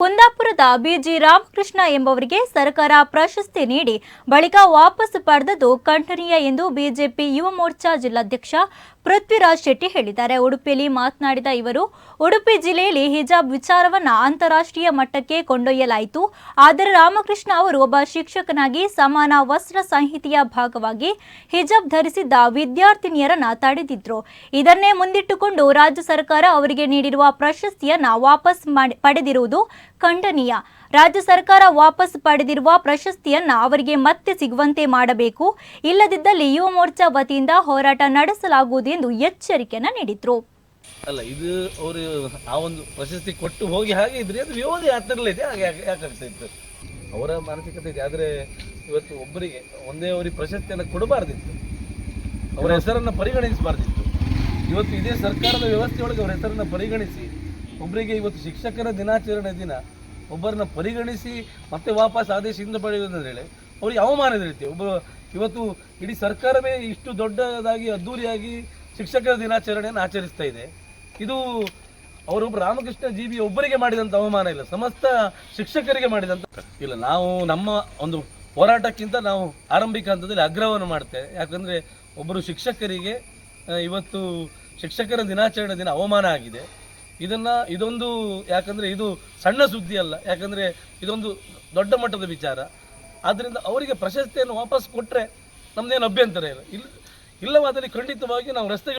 ಕುಂದಾಪುರದ ಬಿಜಿ ರಾಮಕೃಷ್ಣ ಎಂಬವರಿಗೆ ಸರ್ಕಾರ ಪ್ರಶಸ್ತಿ ನೀಡಿ ಬಳಿಕ ವಾಪಸ್ ಪಡೆದದ್ದು ಖಂಡನೀಯ ಎಂದು ಬಿಜೆಪಿ ಯುವ ಮೋರ್ಚಾ ಜಿಲ್ಲಾಧ್ಯಕ್ಷ ಪೃಥ್ವಿರಾಜ್ ಶೆಟ್ಟಿ ಹೇಳಿದ್ದಾರೆ. ಉಡುಪಿಯಲ್ಲಿ ಮಾತನಾಡಿದ ಇವರು, ಉಡುಪಿ ಜಿಲ್ಲೆಯಲ್ಲಿ ಹಿಜಾಬ್ ವಿಚಾರವನ್ನು ಅಂತಾರಾಷ್ಟ್ರೀಯ ಮಟ್ಟಕ್ಕೆ ಕೊಂಡೊಯ್ಯಲಾಯಿತು. ಆದರೆ ರಾಮಕೃಷ್ಣ ಅವರು ಒಬ್ಬ ಶಿಕ್ಷಕನಾಗಿ ಸಮಾನ ವಸ್ತ್ರ ಸಂಹಿತೆಯ ಭಾಗವಾಗಿ ಹಿಜಾಬ್ ಧರಿಸಿದ್ದ ವಿದ್ಯಾರ್ಥಿನಿಯರನ್ನ ತಡೆದಿದ್ರು. ಇದನ್ನೇ ಮುಂದಿಟ್ಟುಕೊಂಡು ರಾಜ್ಯ ಸರ್ಕಾರ ಅವರಿಗೆ ನೀಡಿರುವ ಪ್ರಶಸ್ತಿಯನ್ನ ವಾಪಸ್ ಪಡೆದಿರುವುದು ಖಂಡನೀಯ. ರಾಜ್ಯ ಸರ್ಕಾರ ವಾಪಸ್ ಪಡೆದಿರುವ ಪ್ರಶಸ್ತಿಯನ್ನ ಅವರಿಗೆ ಮತ್ತೆ ಸಿಗುವಂತೆ ಮಾಡಬೇಕು. ಇಲ್ಲದಿದ್ದಲ್ಲಿ ಯುವ ಮೋರ್ಚಾ ವತಿಯಿಂದ ಹೋರಾಟ ನಡೆಸಲಾಗುವುದು ಎಂದು ಎಚ್ಚರಿಕೆಯನ್ನ ನೀಡಿದ್ರು. ಅಲ್ಲ, ಇದು ಅವರು ಆ ಒಂದು ಪ್ರಶಸ್ತಿ ಕೊಟ್ಟು ಹೋಗಿ ಹಾಗೆ ಇದ್ರೆ ಅದು ವಿರೋಧಿ ಇದೆ, ಹಾಗೆ ಯಾಕೆ ಯಾಕಾಗ್ತಾ ಇತ್ತು? ಅವರ ಮಾನಸಿಕತೆ ಇದೆ, ಆದರೆ ಇವತ್ತು ಒಬ್ಬರಿಗೆ ಒಂದೇ ಅವರಿಗೆ ಪ್ರಶಸ್ತಿಯನ್ನು ಕೊಡಬಾರ್ದಿತ್ತು. ಅವರ ಹೆಸರನ್ನು ಪರಿಗಣಿಸಬಾರ್ದಿತ್ತು. ಇವತ್ತು ಇದೇ ಸರ್ಕಾರದ ವ್ಯವಸ್ಥೆಯೊಳಗೆ ಅವರ ಹೆಸರನ್ನು ಪರಿಗಣಿಸಿ ಒಬ್ಬರಿಗೆ ಇವತ್ತು ಶಿಕ್ಷಕರ ದಿನಾಚರಣೆ ದಿನ ಒಬ್ಬರನ್ನ ಪರಿಗಣಿಸಿ ಮತ್ತೆ ವಾಪಸ್ ಆದೇಶದಿಂದ ಪಡೆಯುವುದಂದ್ರೆ ಹೇಳಿ, ಅವರಿಗೆ ಅವಮಾನದ ರೀತಿ ಒಬ್ಬ ಇವತ್ತು ಇಡೀ ಸರ್ಕಾರವೇ ಇಷ್ಟು ದೊಡ್ಡದಾಗಿ, ಅದ್ದೂರಿಯಾಗಿ ಶಿಕ್ಷಕರ ದಿನಾಚರಣೆಯನ್ನು ಆಚರಿಸ್ತಾ ಇದೆ. ಇದು ಅವರು ರಾಮಕೃಷ್ಣ ಜೀವಿ ಒಬ್ಬರಿಗೆ ಮಾಡಿದಂಥ ಅವಮಾನ ಇಲ್ಲ, ಸಮಸ್ತ ಶಿಕ್ಷಕರಿಗೆ ಮಾಡಿದಂಥ ಇಲ್ಲ, ನಾವು ನಮ್ಮ ಒಂದು ಹೋರಾಟಕ್ಕಿಂತ ನಾವು ಆರಂಭಿಕ ಹಂತದಲ್ಲಿ ಆಗ್ರಹವನ್ನು ಮಾಡ್ತೇವೆ. ಯಾಕಂದರೆ ಒಬ್ಬರು ಶಿಕ್ಷಕರಿಗೆ ಇವತ್ತು ಶಿಕ್ಷಕರ ದಿನಾಚರಣೆ ದಿನ ಅವಮಾನ ಆಗಿದೆ. ಇದನ್ನು, ಇದೊಂದು ಯಾಕಂದರೆ ಇದು ಸಣ್ಣ ಸುದ್ದಿ ಅಲ್ಲ, ಯಾಕಂದರೆ ಇದೊಂದು ದೊಡ್ಡ ಮಟ್ಟದ ವಿಚಾರ. ಆದ್ದರಿಂದ ಅವರಿಗೆ ಪ್ರಶಸ್ತಿಯನ್ನು ವಾಪಸ್ ಕೊಟ್ಟರೆ ನಮ್ಮದೇನು ಅಭ್ಯಂತರ ಇಲ್ಲ. ಇಲ್ಲ ಇಲ್ಲವಾದಲ್ಲಿ ಖಂಡಿತವಾಗಿ ನಾವು ರಸ್ತೆಗೆ